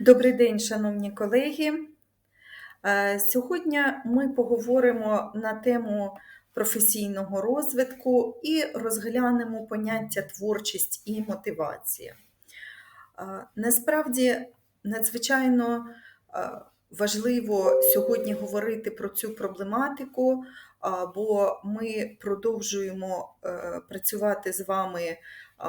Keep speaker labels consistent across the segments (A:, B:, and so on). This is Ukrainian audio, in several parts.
A: Добрий день, шановні колеги. Е, Сьогодні ми поговоримо на тему професійного розвитку і розглянемо поняття творчість і мотивація. Е, Насправді надзвичайно е, важливо сьогодні говорити про цю проблематику, бо ми продовжуємо працювати з вами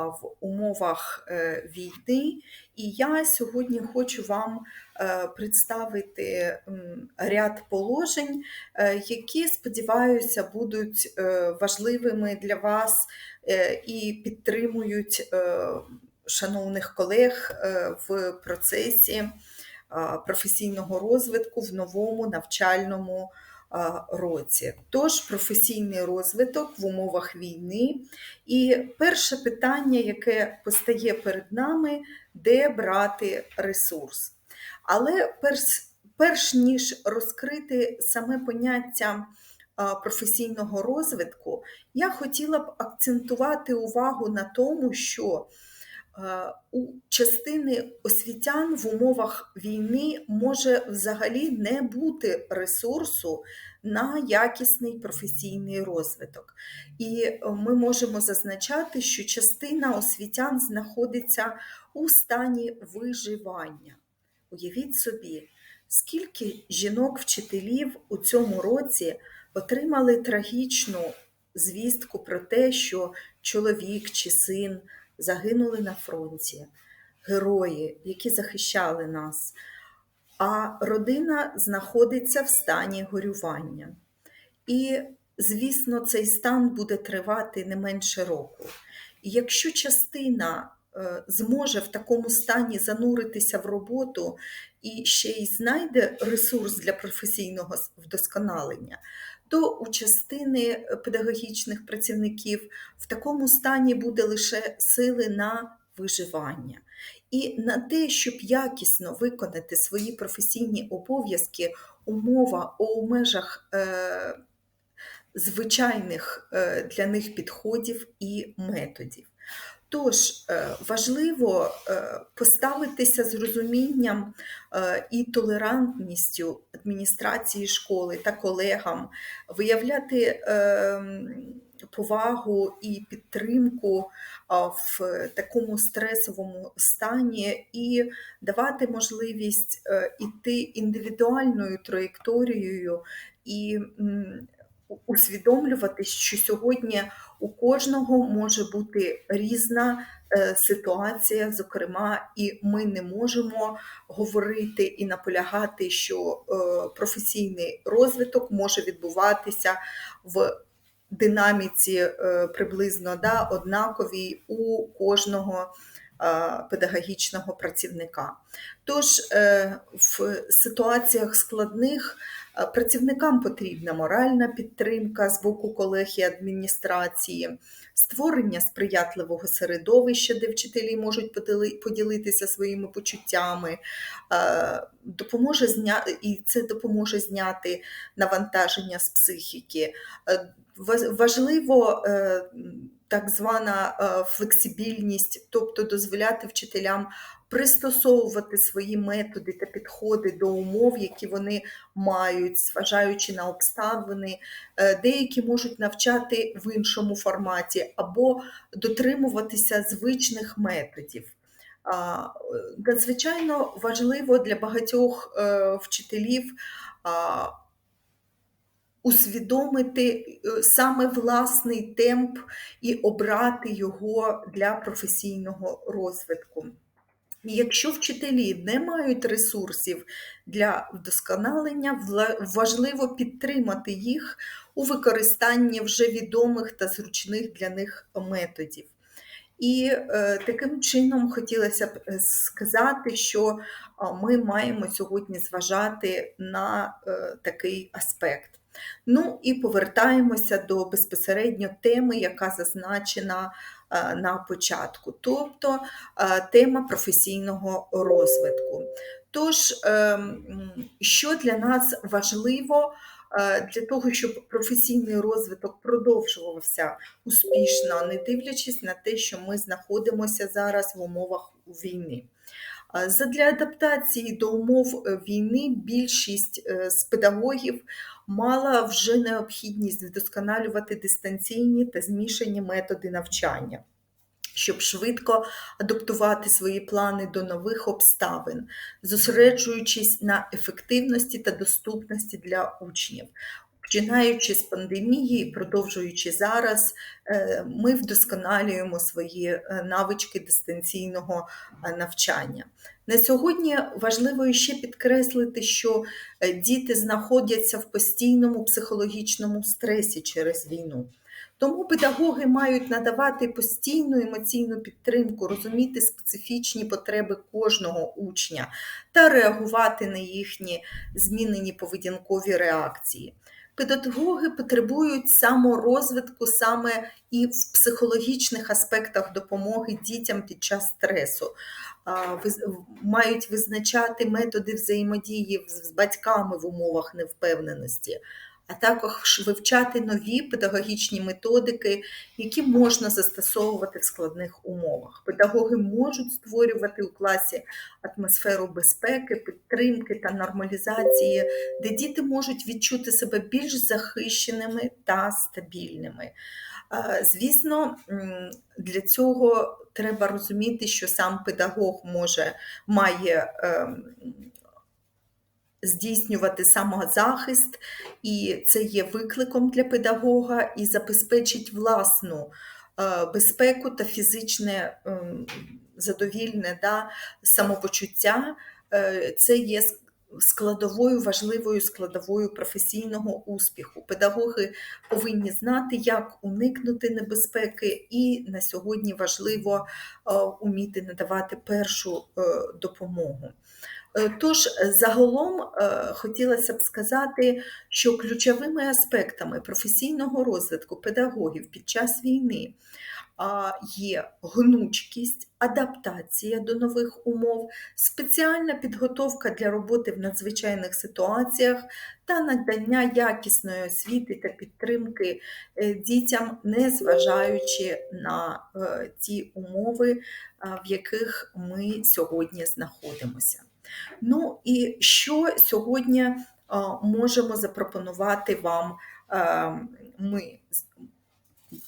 A: в умовах е, війни. І я сьогодні хочу вам е, представити ряд положень, е, які, сподіваюся, будуть е, важливими для вас е, і підтримують е, шановних колег е, в процесі професійного розвитку в новому навчальному році. Тож професійний розвиток в умовах війни. І перше питання, яке постає перед нами, де брати ресурс. Але перш, перш ніж розкрити саме поняття професійного розвитку, я хотіла б акцентувати увагу на тому, що у частини освітян в умовах війни може взагалі не бути ресурсу на якісний професійний розвиток. І е, ми можемо зазначати, що частина освітян знаходиться у стані виживання. Уявіть собі, скільки жінок-вчителів у цьому році отримали трагічну звістку про те, що чоловік чи син загинули на фронті, герої, які захищали нас, а родина знаходиться в стані горювання. І, звісно, цей стан буде тривати не менше року. І якщо частина е, зможе в такому стані зануритися в роботу і ще й знайде ресурс для професійного вдосконалення, то у частини педагогічних працівників в такому стані буде лише сили на виживання. І на те, щоб якісно виконати свої професійні обов'язки, умова у межах е, звичайних е, для них підходів і методів. Тож е, важливо е, поставитися з розумінням е, і толерантністю адміністрації школи та колегам, виявляти повагу і підтримку в такому стресовому стані і давати можливість іти індивідуальною траєкторією і усвідомлювати, що сьогодні у кожного може бути різна е, ситуація, зокрема, і ми не можемо говорити і наполягати, що е, професійний розвиток може відбуватися в динаміці е, приблизно да, однаковій у кожного. Педагогічного працівника. Тож в ситуаціях складних Працівникам потрібна моральна підтримка з боку колег і адміністрації, створення сприятливого середовища, де вчителі можуть поділитися своїми почуттями, допоможе зня... і це допоможе зняти навантаження з психіки. Е, важливо е, так звана е, флексибільність, тобто дозволяти вчителям пристосовувати свої методи та підходи до умов, які вони мають, зважаючи на обставини, е, деякі можуть навчати в іншому форматі або дотримуватися звичних методів. Надзвичайно важливо для багатьох е, вчителів усвідомити е, саме власний темп і обрати його для професійного розвитку. Якщо вчителі не мають ресурсів для вдосконалення, важливо підтримати їх у використанні вже відомих та зручних для них методів. І е, таким чином хотілося б е, сказати, що ми маємо сьогодні зважати на такий аспект. Ну і повертаємося до безпосередньо теми, яка зазначена е, на початку, тобто е, тема професійного розвитку. Тож, ем, що для нас важливо е, для того, щоб професійний розвиток продовжувався успішно, не дивлячись на те, що ми знаходимося зараз в умовах війни. Задля адаптації до умов війни більшість з педагогів мала вже необхідність вдосконалювати дистанційні та змішані методи навчання. Щоб швидко адаптувати свої плани до нових обставин, зосереджуючись на ефективності та доступності для учнів. Починаючи з пандемії продовжуючи зараз, е, ми вдосконалюємо свої е, навички дистанційного е, навчання. На сьогодні важливо ще підкреслити, що діти знаходяться в постійному психологічному стресі через війну. Тому педагоги мають надавати постійну емоційну підтримку, розуміти специфічні потреби кожного учня та реагувати на їхні змінені поведінкові реакції. Педагоги потребують саморозвитку саме і в психологічних аспектах допомоги дітям під час стресу, мають визначати методи взаємодії з батьками в умовах невпевненості а також вивчати нові педагогічні методики, які можна застосовувати в складних умовах. Педагоги можуть створювати у класі атмосферу безпеки, підтримки та нормалізації, де діти можуть відчути себе більш захищеними та стабільними. Звісно, для цього треба розуміти, що сам педагог може має ем, здійснювати самозахист, і це є викликом для педагога і забезпечить власну е, безпеку та фізичне ем, задовільне да, самопочуття. Е, це є складовою, важливою складовою професійного успіху. Педагоги повинні знати, як уникнути небезпеки, і на сьогодні важливо е, уміти надавати першу допомогу. Е, тож, е, загалом е, хотілося б сказати, що ключовими аспектами професійного розвитку педагогів під час війни є гнучкість, адаптація до нових умов, спеціальна підготовка для роботи в надзвичайних ситуаціях та надання якісної освіти та підтримки дітям, незважаючи на ті умови, в яких ми сьогодні знаходимося. Ну і що сьогодні можемо запропонувати вам ми?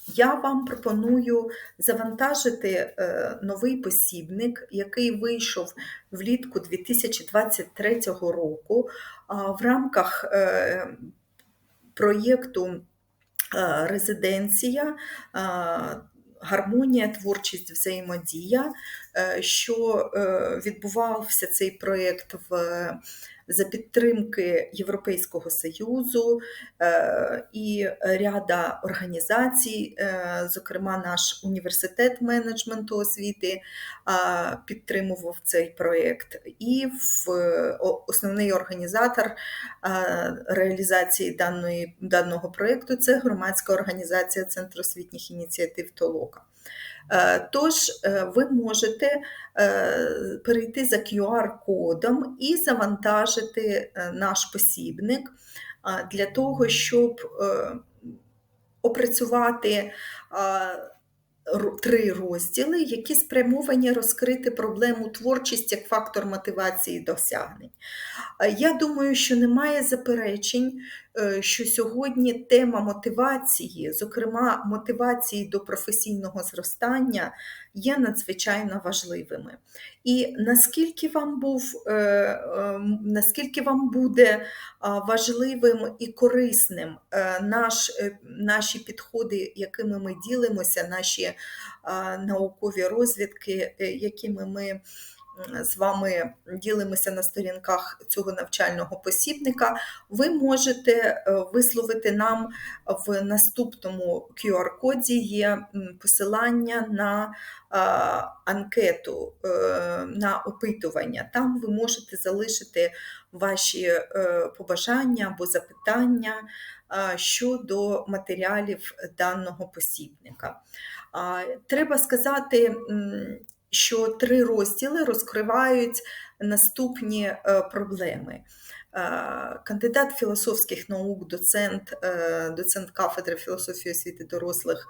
A: Я вам пропоную завантажити е, новий посібник, який вийшов влітку 2023 року в рамках е, проєкту е, Резиденція гармонія, творчість, взаємодія, е, що е, відбувався цей проєкт в за підтримки Європейського Союзу е, і ряда організацій, е, зокрема, наш університет менеджменту освіти підтримував цей проєкт, і основний організатор реалізації даної, даного проєкту це громадська організація Центру освітніх ініціатив Толока. Е, тож е, ви можете е, перейти за QR-кодом і завантажити наш посібник для того, щоб опрацювати три розділи, які спрямовані розкрити проблему творчість як фактор мотивації досягнень. Я думаю, що немає заперечень, е, що сьогодні тема мотивації, зокрема мотивації до професійного зростання, є надзвичайно важливими. І наскільки вам був, е, е, наскільки вам буде важливим і корисним наш, наші підходи, якими ми ділимося, наші наукові розвідки, якими ми з вами ділимося на сторінках цього навчального посібника, ви можете е, висловити нам в наступному QR-коді є посилання на анкету, е, на опитування. Там ви можете залишити ваші е, побажання або запитання щодо матеріалів даного посібника. Треба сказати, що три розділи розкривають наступні е, проблеми. Е, Кандидат філософських наук, доцент, е, доцент кафедри філософії освіти дорослих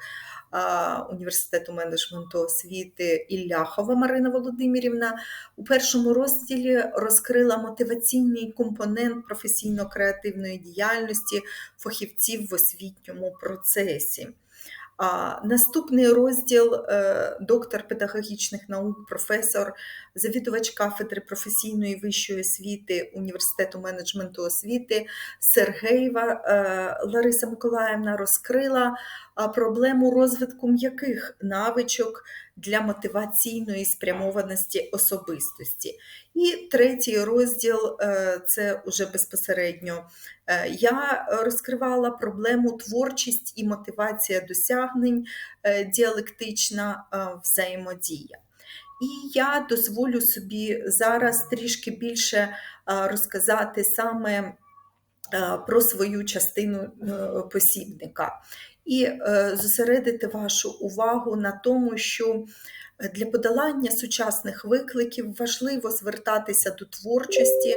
A: університету менеджменту освіти Ілляхова Марина Володимирівна у першому розділі розкрила мотиваційний компонент професійно-креативної діяльності фахівців в освітньому процесі. А Наступний розділ е, доктор педагогічних наук, професор, завідувач кафедри професійної вищої освіти університету менеджменту освіти Сергеєва е, Лариса Миколаївна розкрила проблему розвитку м'яких навичок для мотиваційної спрямованості особистості. І третій розділ е, це вже безпосередньо е, я розкривала проблему творчість і мотивація досягнень, е, діалектична взаємодія. І я дозволю собі зараз трішки більше розказати саме про свою частину посібника і е, зосередити вашу увагу на тому, що для подолання сучасних викликів важливо звертатися до творчості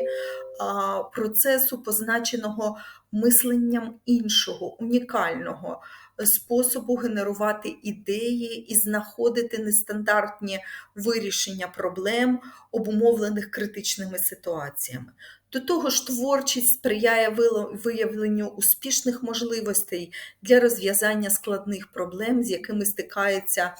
A: процесу, позначеного мисленням іншого, унікального способу генерувати ідеї і знаходити нестандартні вирішення проблем, обумовлених критичними ситуаціями. До того ж, творчість сприяє виявленню успішних можливостей для розв'язання складних проблем, з якими стикаються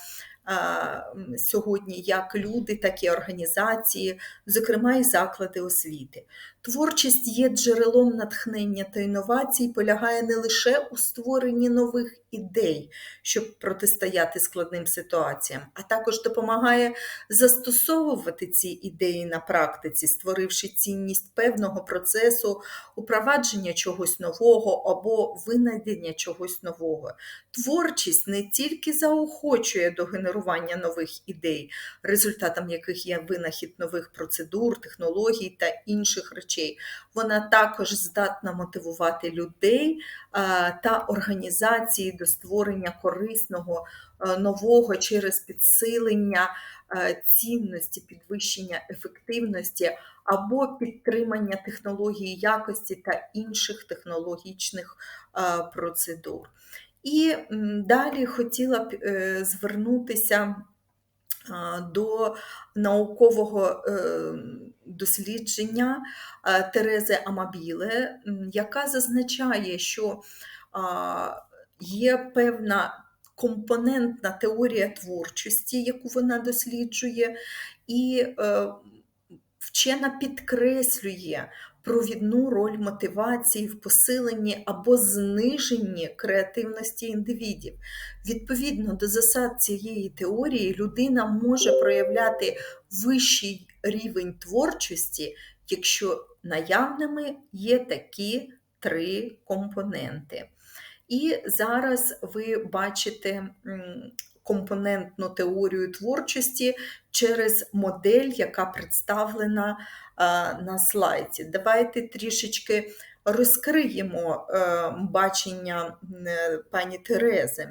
A: сьогодні як люди, так і організації, зокрема і заклади освіти. Творчість є джерелом натхнення та інновацій, полягає не лише у створенні нових ідей, щоб протистояти складним ситуаціям, а також допомагає застосовувати ці ідеї на практиці, створивши цінність певного процесу, упровадження чогось нового або винайдення чогось нового. Творчість не тільки заохочує до генерування нових ідей, результатом яких є винахід нових процедур, технологій та інших речей. Вона також здатна мотивувати людей та організації до створення корисного нового через підсилення цінності, підвищення ефективності або підтримання технології якості та інших технологічних процедур. І далі хотіла б е, звернутися до наукового е, дослідження Терези Амабіле, яка зазначає, що є певна компонентна теорія творчості, яку вона досліджує, і е, вчена підкреслює провідну роль мотивації в посиленні або зниженні креативності індивідів. Відповідно до засад цієї теорії, людина може проявляти вищий рівень творчості, якщо наявними є такі три компоненти. І зараз ви бачите компонентну теорію творчості через модель, яка представлена на слайді. Давайте трішечки розкриємо е, бачення е, пані Терези.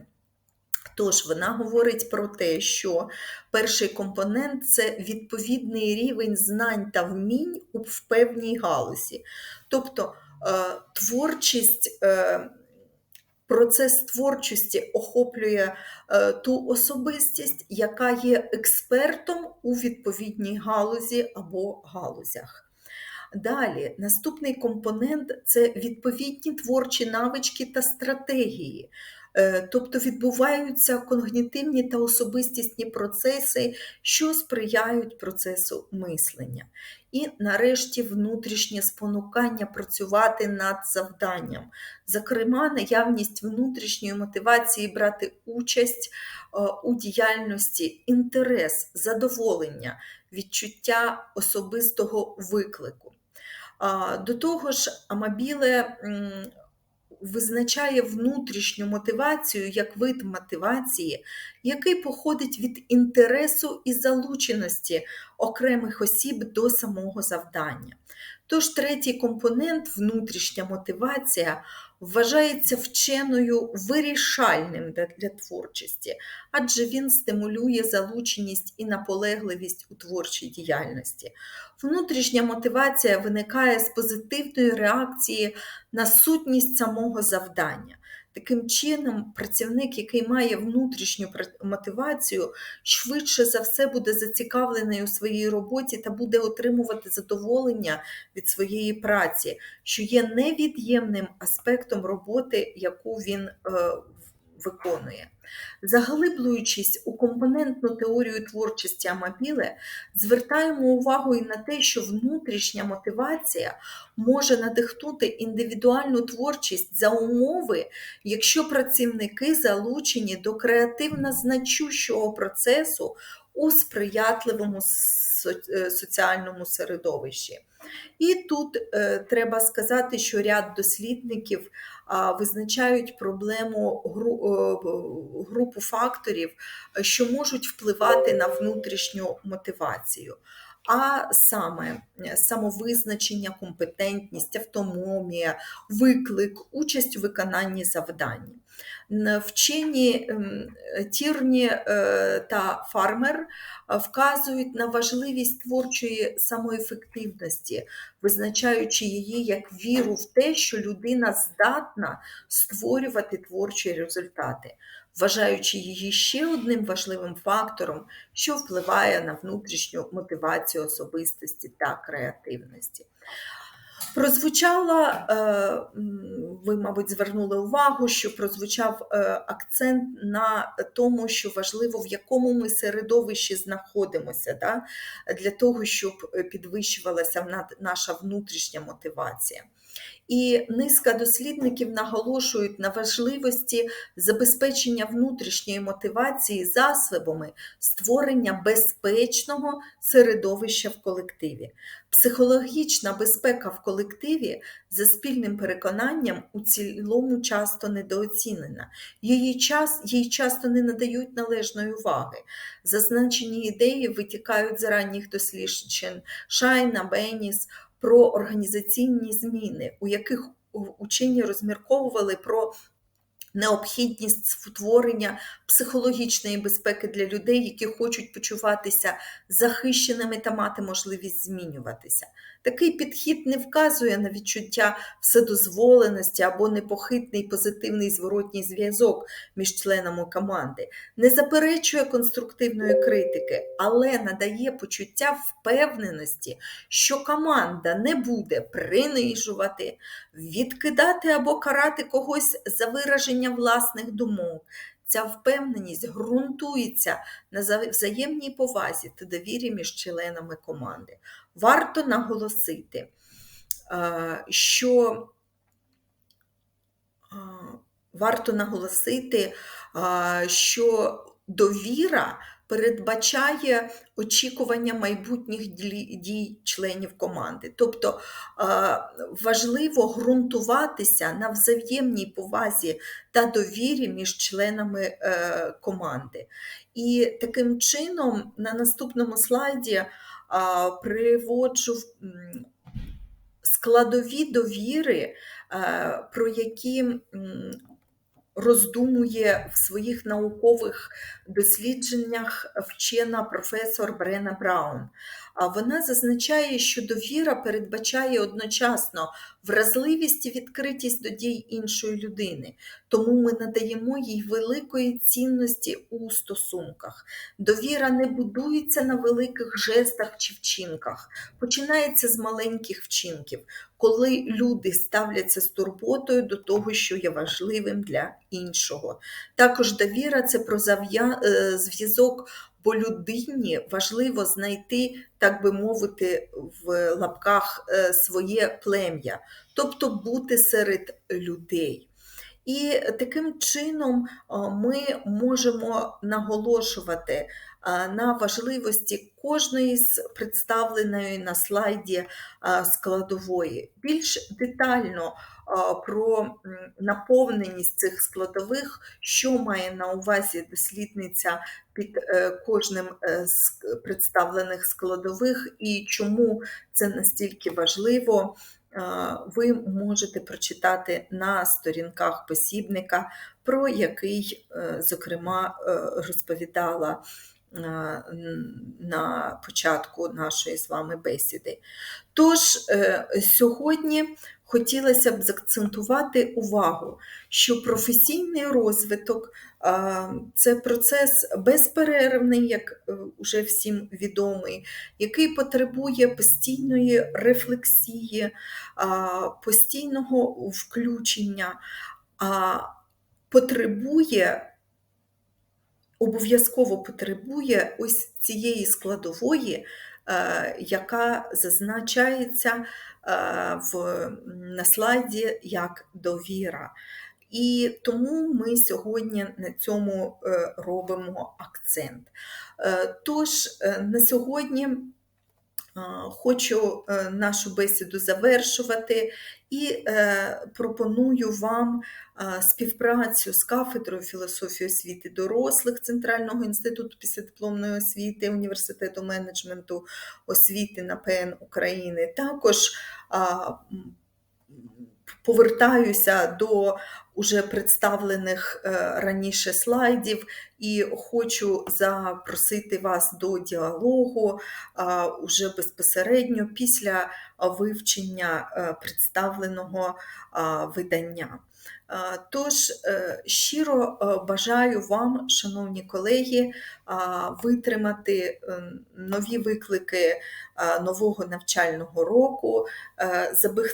A: Тож вона говорить про те, що перший компонент це відповідний рівень знань та вмінь в певній галузі. Тобто е, творчість Процес творчості охоплює е, ту особистість, яка є експертом у відповідній галузі або галузях. Далі, наступний компонент це відповідні творчі навички та стратегії, тобто відбуваються когнітивні та особистісні процеси, що сприяють процесу мислення. І, нарешті, внутрішнє спонукання працювати над завданням, зокрема, наявність внутрішньої мотивації брати участь е, у діяльності, інтерес, задоволення, відчуття особистого виклику. До того ж, Амабіле визначає внутрішню мотивацію як вид мотивації, який походить від інтересу і залученості окремих осіб до самого завдання. Тож третій компонент, внутрішня мотивація, вважається вченою вирішальним для, творчості, адже він стимулює залученість і наполегливість у творчій діяльності. Внутрішня мотивація виникає з позитивної реакції на сутність самого завдання. Таким чином, працівник, який має внутрішню мотивацію, швидше за все буде зацікавлений у своїй роботі та буде отримувати задоволення від своєї праці, що є невід'ємним аспектом роботи, яку він е, виконує. Заглиблюючись у компонентну теорію творчості Амабіле, звертаємо увагу і на те, що внутрішня мотивація може надихнути індивідуальну творчість за умови, якщо працівники залучені до креативно значущого процесу у сприятливому соціальному середовищі. І тут е, треба сказати, що ряд дослідників визначають проблему е, групу факторів, е, що можуть впливати на внутрішню мотивацію. А саме е, самовизначення, компетентність, автономія, виклик, участь у виконанні завдань. Вчені Тірні е, та Фармер е, вказують на важливість творчої самоефективності, визначаючи її як віру в те, що людина здатна створювати творчі результати, вважаючи її ще одним важливим фактором, що впливає на внутрішню мотивацію особистості та креативності. Прозвучала, е, ви, мабуть, звернули увагу, що прозвучав е, акцент на тому, що важливо, в якому ми середовищі знаходимося, да, для того, щоб е, підвищувалася на- наша внутрішня мотивація. І низка дослідників наголошують на важливості забезпечення внутрішньої мотивації засобами створення безпечного середовища в колективі. Психологічна безпека в колективі за спільним переконанням у цілому часто недооцінена. Її, час, їй часто не надають належної уваги. Зазначені ідеї витікають з ранніх досліджень Шайна, Беніс про організаційні зміни, у яких учені розмірковували про необхідність створення психологічної безпеки для людей, які хочуть почуватися захищеними та мати можливість змінюватися. Такий підхід не вказує на відчуття вседозволеності або непохитний позитивний зворотній зв'язок між членами команди, не заперечує конструктивної критики, але надає почуття впевненості, що команда не буде принижувати, відкидати або карати когось за вираження власних думок. Ця впевненість ґрунтується на за- взаємній повазі та довірі між членами команди. Варто наголосити, е, що е, варто наголосити, е, що довіра передбачає очікування майбутніх дій членів команди. Тобто е, важливо ґрунтуватися на взаємній повазі та довірі між членами е, команди. І таким чином на наступному слайді приводжу складові довіри, е, про які роздумує в своїх наукових дослідженнях вчена професор Брена Браун. А Вона зазначає, що довіра передбачає одночасно вразливість і відкритість до дій іншої людини, тому ми надаємо їй великої цінності у стосунках. Довіра не будується на великих жестах чи вчинках, починається з маленьких вчинків, коли люди ставляться з турботою до того, що є важливим для іншого. Також довіра це про е, зв'язок, бо людині важливо знайти, так би мовити, в лапках е, своє плем'я, тобто бути серед людей. І таким чином ми можемо наголошувати на важливості кожної з представленої на слайді складової. Більш детально про наповненість цих складових, що має на увазі дослідниця під е, кожним е, з представлених складових і чому це настільки важливо ви можете прочитати на сторінках посібника, про який, е, зокрема, е, розповідала е, на початку нашої з вами бесіди. Тож, сьогодні хотілося б заакцентувати увагу, що професійний розвиток це процес безперервний, як вже всім відомий, який потребує постійної рефлексії, постійного включення, а потребує. Обов'язково потребує ось цієї складової, яка зазначається в, на слайді як довіра. І тому ми сьогодні на цьому е, робимо акцент. Е, тож, е, на сьогодні хочу нашу бесіду завершувати і пропоную вам співпрацю з кафедрою філософії освіти дорослих Центрального інституту післядипломної освіти університету менеджменту освіти на ПН України. Також повертаюся до уже представлених е, раніше слайдів, і хочу запросити вас до діалогу уже безпосередньо після вивчення е, представленого видання. Тож е, щиро бажаю вам, шановні колеги, витримати нові виклики нового навчального року,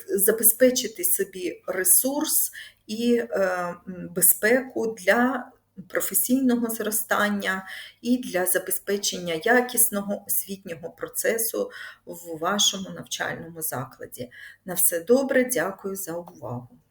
A: забезпечити собі ресурс і е, безпеку для професійного зростання і для забезпечення якісного освітнього процесу в вашому навчальному закладі. На все добре, дякую за увагу.